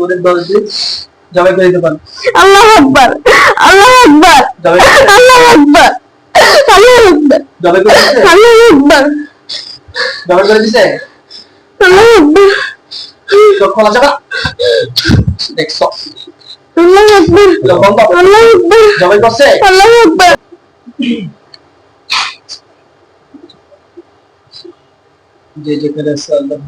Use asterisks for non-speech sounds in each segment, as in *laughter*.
ওদের দশ দিন জবাই করে দিতে পারেন আল্লাহ আকবার আল্লাহ আকবার আল্লাহ আকবার আল্লাহ আকবার জবাই করে আল্লাহ আকবার জবাই করে দিছে আল্লাহ আকবার চোখ খোলা যাবে দেখছ? আল্লাহ আকবার আল্লাহ আকবার জবাই করছে? আল্লাহ আকবার। যে যেখানে আছে আল্লাহ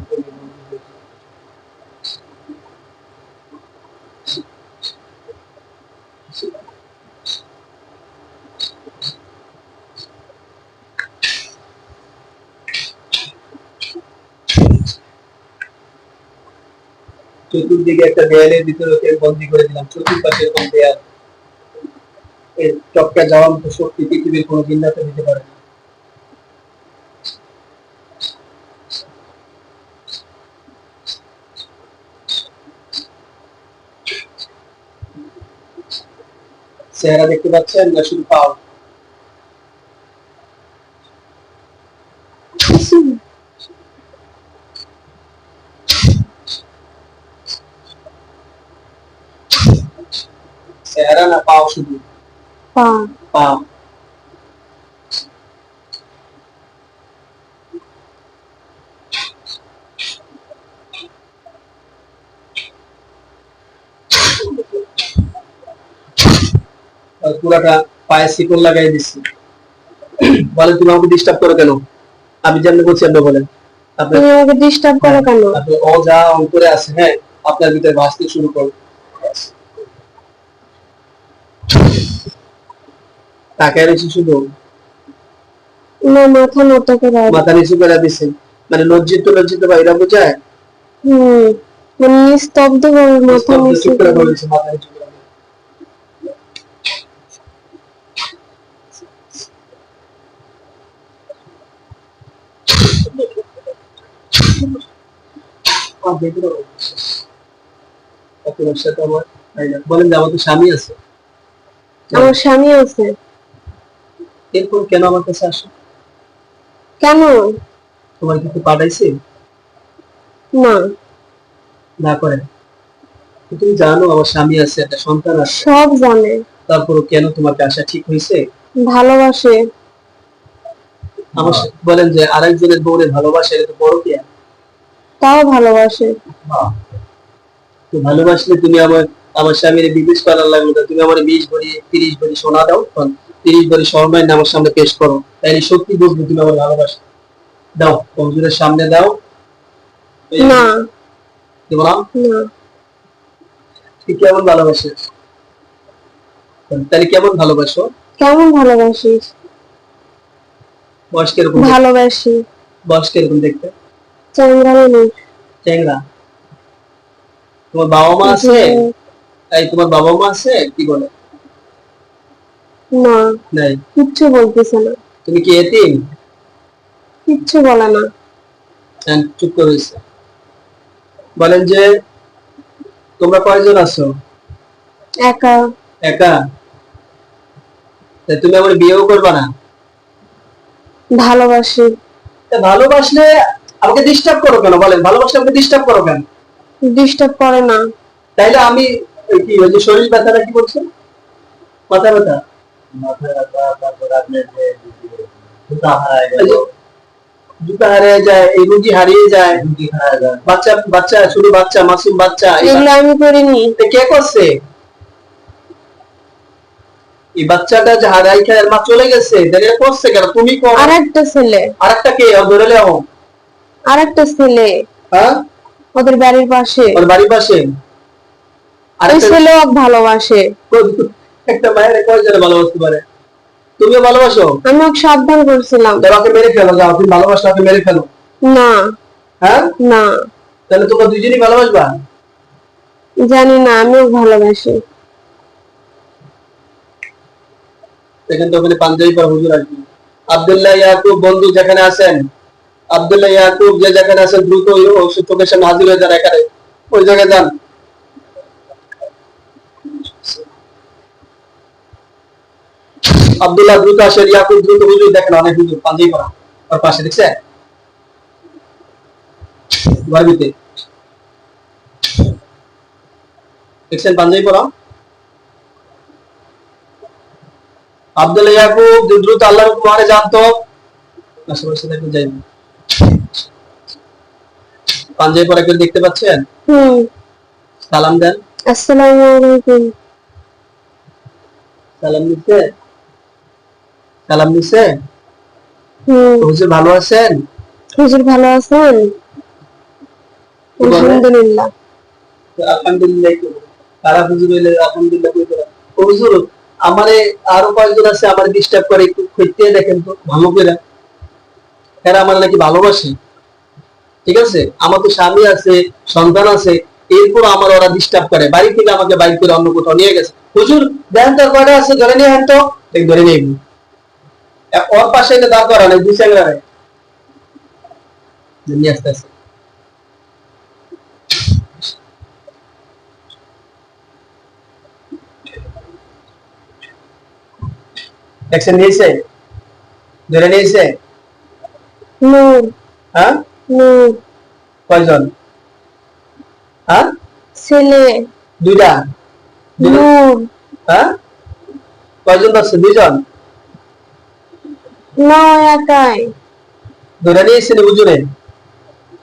চতুর্দিকে একটা দেয়ালের ভিতরে ওকে বন্দি করে দিলাম। চতুর্পাশে এরকম দেয়াল। এর চক্কা যাওয়ার মতো শক্তি পৃথিবীর কোনো জিন্নাতে দিতে পারে না। চেহারা দেখতে পাচ্ছেন না শুধু পাও চেহারা না পাও শুধু? পা পাও। পুরাটা পায়ে শিকল লাগাই দিচ্ছি বলে তুমি আমাকে ডিস্টার্ব করো কেন? আমি যেমন বলছি আপনি বলেন। আপনি আমাকে ডিস্টার্ব করো কেন? আপনি অ যা অন্তরে আছে হ্যাঁ? আপনার ভিতরে ভাসতে শুরু করো। তাকায় রয়েছে শুধু? না মাথা নত করে মাথা নিচু করে দিছে। মানে লজ্জিত লজ্জিত বা এরা বোঝায়? হুম মানে নিস্তব্ধ ভাবে মাথা নিচু করে বলেছে মাথা নিচু করে। বলেন যে আমার তো স্বামী আছে। আমার স্বামী আছে। এরপর কেন আমার কাছে আসো? কেন? তোমার কিছু পাঠাইছে? না। না করে। তুমি জানো আমার স্বামী আছে একটা সন্তান আছে। সব জানে। তারপরও কেন তোমাকে আসা ঠিক হয়েছে? ভালোবাসে। আমার বলেন যে আরেকজনের বউরে ভালোবাসে এটা তো বড় কি তাও ভালোবাসে। তো ভালোবাসলে তুমি আমার আমার স্বামীর বিদেশ করার লাগল তুমি আমার বিশ ভরি তিরিশ ভরি সোনা দাও তিরিশ ভরি স্বর্ণায় আমার সামনে পেশ করো। তাইলে সত্যি বুঝবে তুমি আমার ভালোবাসো। দাও কমজোরের সামনে দাও। না। দেবো না না। তুই কেমন ভালোবাসে? তাহলে কেমন ভালোবাসো? কেমন ভালোবাসিস বয়স কীরকম? ভালোবাসি। বয়স কীরকম দেখতে? চ্যাংরা চ্যাংরা। তোমার বাবা মা আছে? এই তোমার বাবা মা আছে? কি বলে? না। নাই। কিচ্ছু বলতেছে না। তুমি কি এতিম? কিচ্ছু বলে না। হ্যাঁ, চুপ করে রয়েছে। বলেন যে তোমরা কয়জন আছো? একা। একা? তুমি আমার বিয়েও করবে না? ভালোবাসি। তা ভালোবাসলে আমাকে ডিস্টার্ব করো কেন? বলেন ভালোবাসলে আমাকে ডিস্টার্ব করো কেন? ডিস্টার্ব করে না। তাইলে আমি কি ওই যে শরীর ব্যথাটা কি মাথা ব্যথা? এই যে জুতা হারিয়ে যায় এই রুগী হারিয়ে যায়। বাচ্চা বাচ্চা শুধু বাচ্চা মাসুম বাচ্চা এগুলো আমি করিনি। বাচ্চা কে করছে? এই বাচ্চাটা যে হারাই খায় মা চলে গেছে তাহলে করছে কেন? তুমি করো। আর একটা ছেলে। আর একটা কে ধরে লেও। আর একটা ছেলে। হ্যাঁ? ওদের বাড়ির পাশে। ওর বাড়ির পাশে? ওই আরেকটা ছেলেও ভালোবাসে। একটা মায়ের কয়জনে ভালোবাসতে পারে। তুমিও ভালোবাসো? আমি ওকে সাবধান করছিলাম। তাহলে ওকে মেরে ফেলো যাও তুমি ভালোবাসো ওকে মেরে ফেলো। না। হ্যাঁ? না। তাহলে তোমরা দুজনই ভালোবাসবা? জানি না আমিও ভালোবাসি। দেখেন তো ওখানে পাঞ্জাবি পর হুজুর আসবে আব্দুল্লাহ ইয়াকুব বন্ধু যেখানে আছেন আব্দুল্লাহ ইয়াকুব যে যেখানে আছেন দ্রুত ওই ও চোখের সামনে হাজির হয়ে যান এখানে। ওই জায়গায় যান। আব্দুল্লাহ দ্রুত আসেন ইয়াকুব দ্রুত হুজুর দেখেন অনেক হুজুর পাঞ্জাবি পরা। ওর পাশে দেখছে? গর্বিতে দেখছেন পাঞ্জাবি পরা? আব্দুল ইয়াকুব দ্রুত আল্লাহর হুকুমে জানতো আশেপাশে দেখুন যাই। পাঞ্জাবি পরা কেউ দেখতে পাচ্ছেন? সালাম দেন। আসসালামু আলাইকুম। সালাম দিচ্ছে সালাম হুম। হুজুর ভালো আছেন? হুজুর ভালো আছেন? আলহামদুলিল্লাহ। আলহামদুলিল্লাহ বলব? হুজুর হইলে আলহামদুলিল্লাহ কই তোরা? হুজুর আমারে আরও কয়েকজন আছে আমার ডিস্টার্ব করে একটু খুঁজতে দেখেন তো ভালো করে। এরা আমার নাকি ভালোবাসে। ঠিক আছে? আমার তো স্বামী আছে সন্তান আছে এরপর আমার ওরা ডিস্টার্ব করে। বাড়ি থেকে আমাকে বাইক করে অন্য কোথাও নিয়ে গেছে। হুজুর দেখেন তোর কয়টা আছে? ধরে নিয়ে হেন তো। ধরে নিয়ে ওর পাশে এটা দাঁড় করা নেই দুই চ্যাংরা নিয়ে আসতে আসতে দেখছেন নিয়েছে? ধরে নিয়েছে? নূর হ্যাঁ? নূর কয়জন? হ্যাঁ? ছেলে। দুইটা? দুইটা? নূর হ্যাঁ? কয়জন আছে দুইজন? নয় একাই ধরে নিয়েছে নি বুঝুরে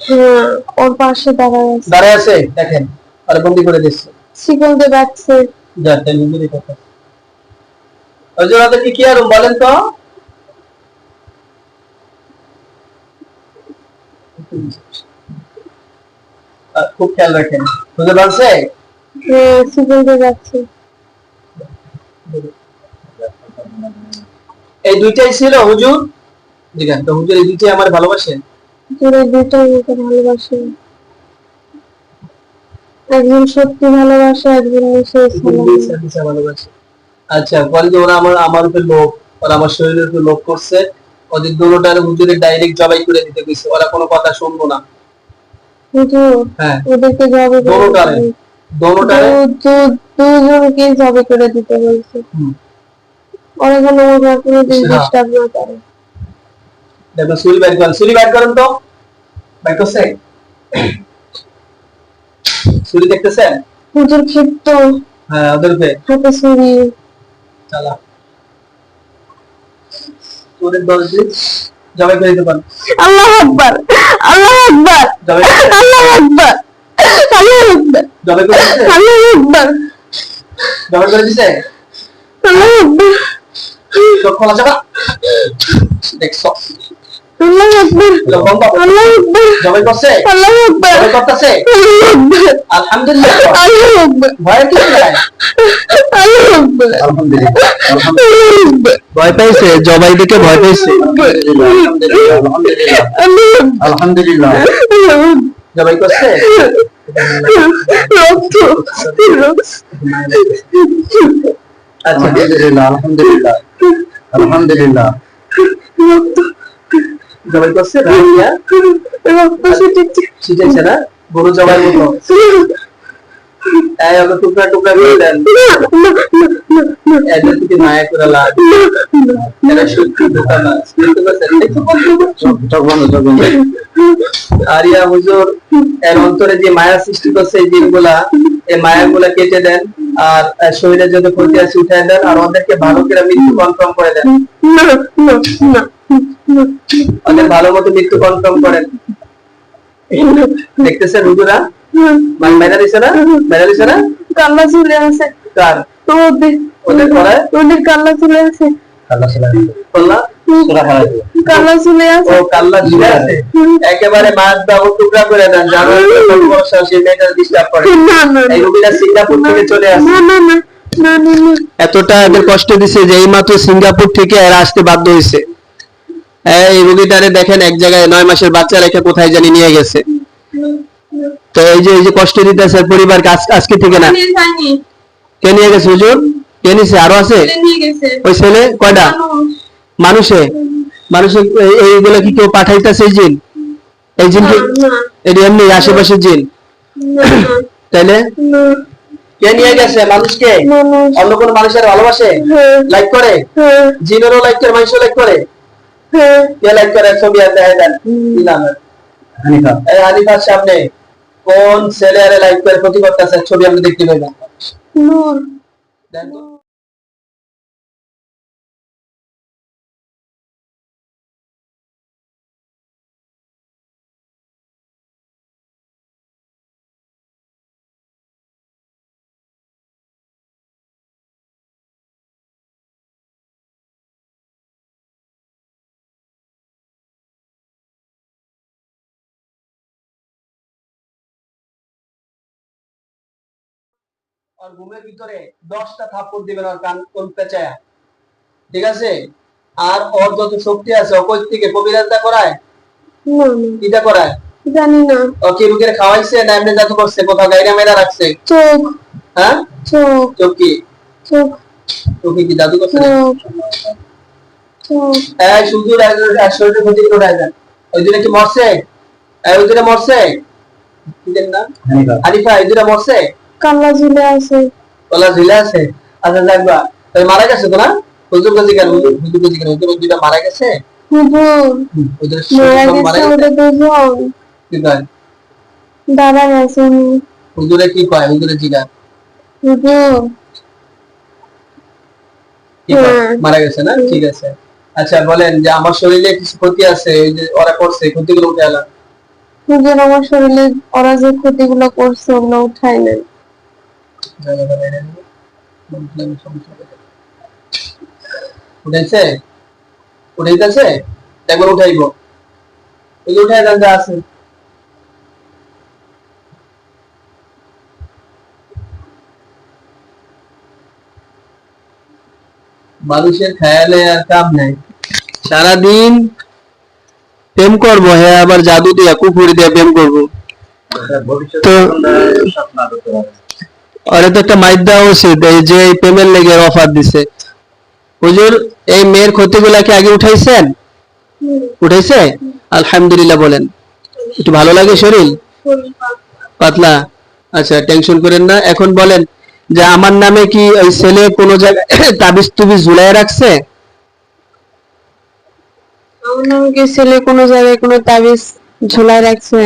হ্যাঁ ওর পাশে দাঁড়ায় আছে। দাঁড়ায় আছে? দেখেন আর বন্দি করে দিচ্ছে। শিকল দিয়ে বাঁচছে যা তাই বুঝুরি কথা হুজুর আপনাকে কি আর বলেন তো? খুব খেয়াল রাখেন। বুঝতে পারছে হ্যাঁ শিকল দিয়ে যাচ্ছে। এই দুইটাই ছিল হুজুর? জিজ্ঞাসা তো হুজুর এই দুইটাই আমার ভালোবাসেন? তোরা দুটাই আমাকে ভালোবাসে। একজন সত্যি ভালোবাসে একজন মিশে ভালোবাসে। আচ্ছা বলে যে ওরা আমার আমার উপর লোভ ওরা আমার শরীরের উপর লোভ করছে ওদের দুটোটার হুজুরের ডাইরেক্ট জবাই করে দিতে গেছে ওরা কোনো কথা শুনব না। হুজুর হ্যাঁ। ওদেরকে জবে দোনোটারে দোনোটারে দুজনকে জবে করে দিতে বলছে। হুম। ওরা ওরা কোনোদিন হ্যাঁ। ডিস্টার্ব না করে দেখো সুরি বাইর করেন সুরি বাইর করেন তো? বাইর করছে সুরি দেখতেছেন? হুজুর ক্ষিপ্ত। হ্যাঁ ওদের উপরে হাতে ছুরি চালা। ওদের দশ দিন জবাই করে দিতে পারেন আল্লাহ আকবার আল্লাহ আকবার আল্লাহ আকবার আল্লাহ আকবার। জবাই করে আল্লাহ আকবার। জবাই করে দিছে? আল্লাহ আকবার। চোখ খোলা যাবা দেখছ? আল্লাহ আকবার। লবঙ্গ আকবার। জবাই করছে? আল্লাহ আকবার। জবাই করতেছে? আলহামদুলিল্লাহ। আল্লাহ আকবার। ভয়ের কিছু নাই আল্লাহ আকবার। আলহামদুলিল্লাহ ভয় পাইছে জবাই দেখে ভয় পাইছে। আলহামদুলিল্লাহ জবাই করছে? রক্ত। আলহামদুলিল্লাহ আলহামদুলিল্লাহ আলহামদুলিল্লাহ। জবাই করছে রানিয়া রক্ত ছিটেছে না? গরু জবাই মতো এই আমরা টুকরা টুকরা করে দেন। এদের থেকে মায়া করে লাগ এরা সত্যি বোকা না। বুঝতে পারছেন? একটু বলতে পারছ? চোখ বন্ধ চোখ বন্ধ আরিয়া হুজুর এর অন্তরে যে মায়া সৃষ্টি করছে এই জিনগুলা এই মায়াগুলা কেটে দেন। আর শরীরে যত ক্ষতি আছে উঠাই দেন আর ওদেরকে ভালো করে মৃত্যু কনফার্ম করে দেন। ওদের ভালো মতো মৃত্যু কনফার্ম করেন। দেখতেছেন রুগুরা মানে মেরা দিছে না? মেরা দিছে না? কান্না চলে আছে কার? ওদের ওদের করায় ওদের কান্না চলে আসে। আল্লাহ সালাম বললা সূরা হারাই কান্না চলে ও কাল্লা ঝুলে আছে। একেবারে মাছ দাও টুকরা করে দেন জানো বর্ষা সেই মেয়েটা ডিস্টার্ব করে। না না এই রুগীরা সিঙ্গাপুর থেকে চলে আসে না না না না না না। এতটা এদের কষ্ট দিছে যে এইমাত্র সিঙ্গাপুর থেকে এরা আসতে বাধ্য হয়েছে এই রুগীটারে দেখেন এক জায়গায় নয় মাসের বাচ্চা রেখে কোথায় জানি নিয়ে গেছে। তো এই যে এই যে কষ্ট দিতেছে পরিবার আজকে থেকে না। কে নিয়ে গেছে হুজুর? কে নিছে আরও আছে? ওই ছেলে কয়টা? মানুষে। মানুষে? এইগুলো কি কেউ পাঠাইতেছে এই জিন? এই জিন এটা এমনি আশেপাশের জিন? তাইলে? কে নিয়ে গেছে? মানুষকে অন্য কোনো মানুষের ভালোবাসে? হ্যাঁ। লাইক করে? হ্যাঁ। জিনেরও লাইক করে মানুষও লাইক করে? হ্যাঁ। কে লাইক করে? ছবি আর দেখা দেন কি নাম? হানিফা। এই হানিফার সামনে কোন ছেলে আরে লাইক করে ক্ষতি করতেছে ছবি আমরা দেখতে পাই না নূর ঘুমের ভিতরে দশটা থাপ্পড় দিবেন আর কান কোন পেঁচায়া ঠিক আছে? আর ওর যত শক্তি আছে থেকে? কবিরাজটা করায়? না না। করায়? জানি না। ও কি রুগীর খাওয়াইছে না এমনি জাদু করছে? কোথাও গাইরা মেরা রাখছে? চোখ। হ্যাঁ? চোখ। চোখ কি? চোখ। চোখে কি জাদু করছে এই শুধু শরীরের ক্ষতি করে দেন ওই দিনে কি মরছে? এই ওই দিনে মরছে? কি না। হানিফা। এই দিনে মরছে? কাল্লা ঝুলে আছে। ঝুলে আছে? আচ্ছা যাকবা তাই মারা গেছে তো না? হুজুর কেন হুজুর কেন হুজুর দুইটা মারা গেছে? হুজুর মারা গেছে গেছে? ওদের দুজন কি কয়? দাঁড়া গেছে হুজুরে কি কয়? হুজুরে জিগা হুজুর? হ্যাঁ। মারা গেছে না? ঠিক আছে। আচ্ছা বলেন যে আমার শরীরে কিছু ক্ষতি আছে ওই যে ওরা করছে ক্ষতিগুলো উঠে এলাম হুজুর আমার শরীরে ওরা যে ক্ষতিগুলো করছে ওগুলো উঠায় নেন উঠেছে উঠাইতেছে? একবার উঠাইব। যে উঠাই দেন যা আছে। মানুষের খেয়ালে আর কাম নাই। সারাদিন প্রেম করব হ্যাঁ আবার জাদু দিয়া কুকুরি দিয়া প্রেম করব। ভবিষ্যতে তো- আরে তো একটা দেওয়া উচিত যে এই লেগে অফার দিছে। হুজুর, এই মেয়ের আগে উঠাইছেন? উঠাইছে? আলহামদুলিল্লাহ বলেন। একটু ভালো লাগে শরীর? পাতলা। আচ্ছা টেনশন করেন না। এখন বলেন যে আমার নামে কি ওই ছেলে কোনো জায়গায় *coughs* তাবিজ তুবিজ ঝুলাই রাখছে? আমার নামে কি ছেলে কোনো জায়গায় কোনো তাবিজ ঝোলায় রাখছে?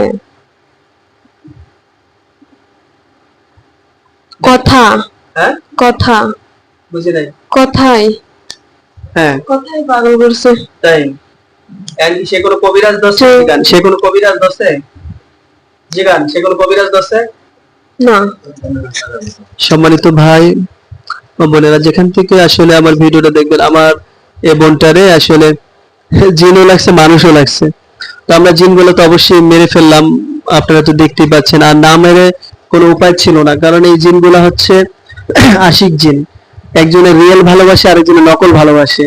কথা। হ্যাঁ? কথা। বুঝি নাই। কথাই হ্যাঁ। কথাই পাগল করছে। তাই? সে কোনো কবিরাজ দশে জি। সে কোনো কবিরাজ দশে জিগান সে কোনো কবিরাজ দশে না। সম্মানিত ভাই বোনেরা যেখান থেকে আসলে আমার ভিডিওটা দেখবেন আমার এ বোনটারে আসলে জিনও লাগছে মানুষও লাগছে। তো আমরা জিনগুলো তো অবশ্যই মেরে ফেললাম আপনারা তো দেখতেই পাচ্ছেন। আর না মেরে কোনো উপায় ছিল না। কারণ এই জিনগুলো হচ্ছে *clears throat* আশিক জিন। একজনের রিয়েল ভালোবাসে আরেকজনের নকল ভালোবাসে।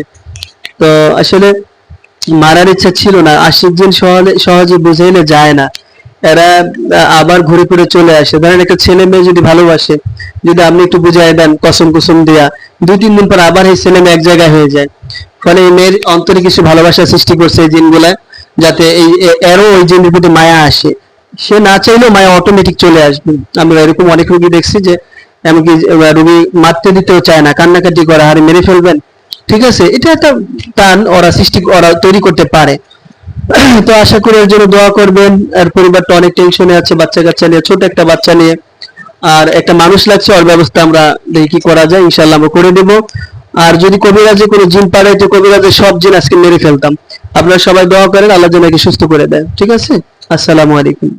তো আসলে মারার ইচ্ছা ছিল না। আশিক জিন সহজে বুঝাইলে যায় না। এরা আবার ঘুরে ফিরে চলে আসে। ধরেন একটা ছেলে মেয়ে যদি ভালোবাসে, যদি আপনি একটু বুঝাই দেন, কসম কুসুম দিয়া, দুই, তিন দিন পর আবার এই ছেলে মেয়ে এক জায়গায় হয়ে যায়। ফলে এই মেয়ের অন্তরে কিছু ভালোবাসা সৃষ্টি করছে এই জিনগুলা, যাতে এই এরও ওই জিনের প্রতি মায়া আসে। সে না চাইলেও মায়া অটোমেটিক চলে আসবে। আমরা এরকম অনেক রুগী দেখছি যে, এমনকি রুগী মারতে দিতেও চায় না, কান্নাকাটি করে আর মেরে ফেলবেন। ঠিক আছে? এটা একটা টান ওরা সৃষ্টি, ওরা তৈরি করতে পারে। *clears throat* তো আশা করি এর জন্য দোয়া করবেন। আর পরিবারটা অনেক টেনশনে আছে বাচ্চা কাচ্চা নিয়ে, ছোট একটা বাচ্চা নিয়ে। আর একটা মানুষ লাগছে, ওর ব্যবস্থা আমরা দেখি কি করা যায় ইনশাল্লাহ আমরা করে দেব। আর যদি কবিরাজে কোনো জিন পারে তো কবিরাজের সব জিন আজকে মেরে ফেলতাম। আপনারা সবাই দোয়া করেন, আল্লাহ যেন সুস্থ করে দেয়। ঠিক আছে? আসসালামু আলাইকুম।